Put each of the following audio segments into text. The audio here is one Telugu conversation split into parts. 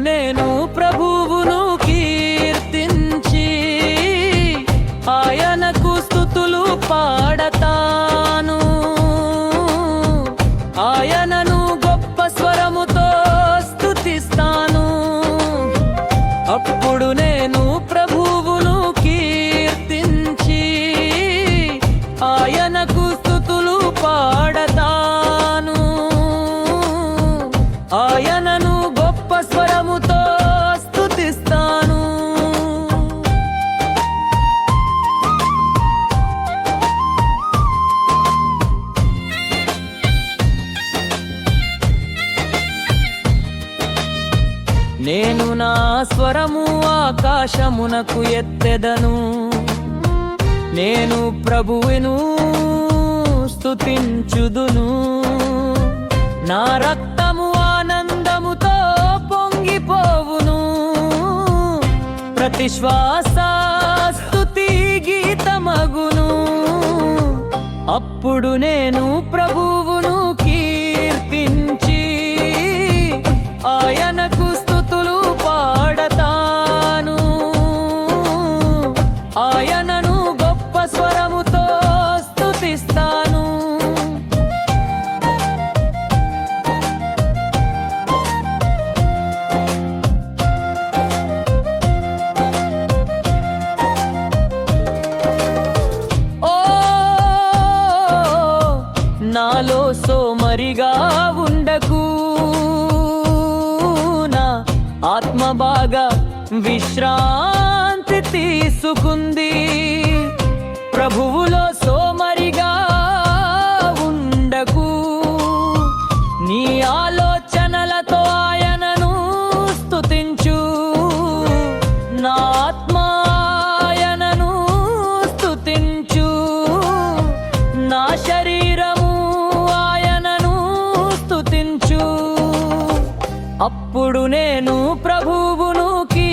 నేను ప్రభువును కీర్తించి ఆయన కుస్తుతులు పాడతాను. ఆయన నా స్వరము ఆకాశమునకు ఎత్తెదను. నేను ప్రభువును స్తుతించుదును. నా రక్తము ఆనందముతో పొంగిపోవును. ప్రతి శ్వాస స్తుతి గీతమగును. అప్పుడు నేను ప్రభువును కీర్తించి ఆయన సోమరిగా ఉండకు. నా ఆత్మ బాగా విశ్రాంతి తీసుకుంది. ప్రభువులో సోమరి నేను ప్రభువును కీ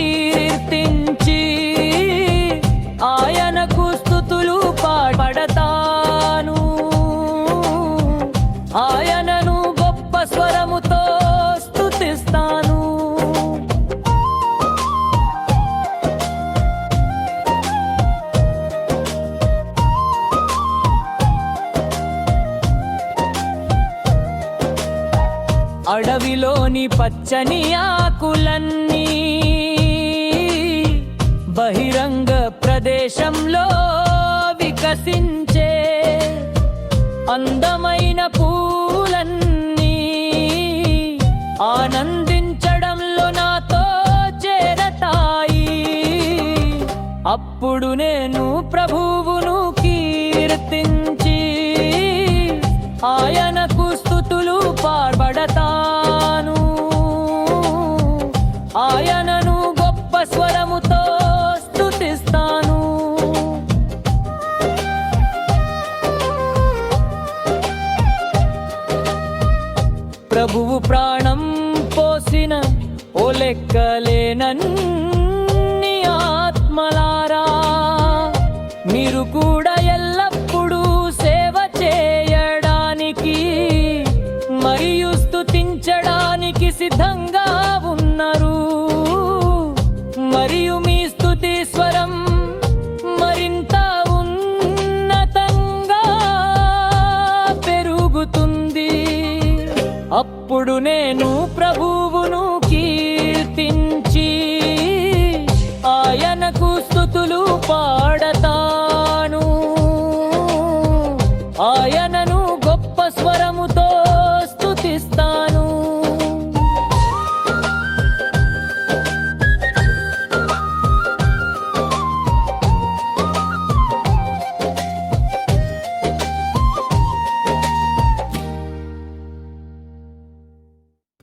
భూమిలోని పచ్చని ఆకులన్నీ బహిరంగ ప్రదేశంలో వికసించే అందమైన పూలన్నీ ఆనందించడంలో నాతో చేరతాయి. అప్పుడు నేను ప్రభువును కీర్తించి ఆయన ప్రభువు ప్రాణం పోసిన ఓ లెక్కలేనన్ని ఆత్మలారా. మీరు కూడా ఎల్లప్పుడూ సేవ చేయడానికి మరియు స్థుతించడానికి సిద్ధంగా అప్పుడు నేను ప్రభువును కీర్తించి ఆయనకు స్థుతులు పాడతాను. ఆయనను గొప్ప స్వరముతో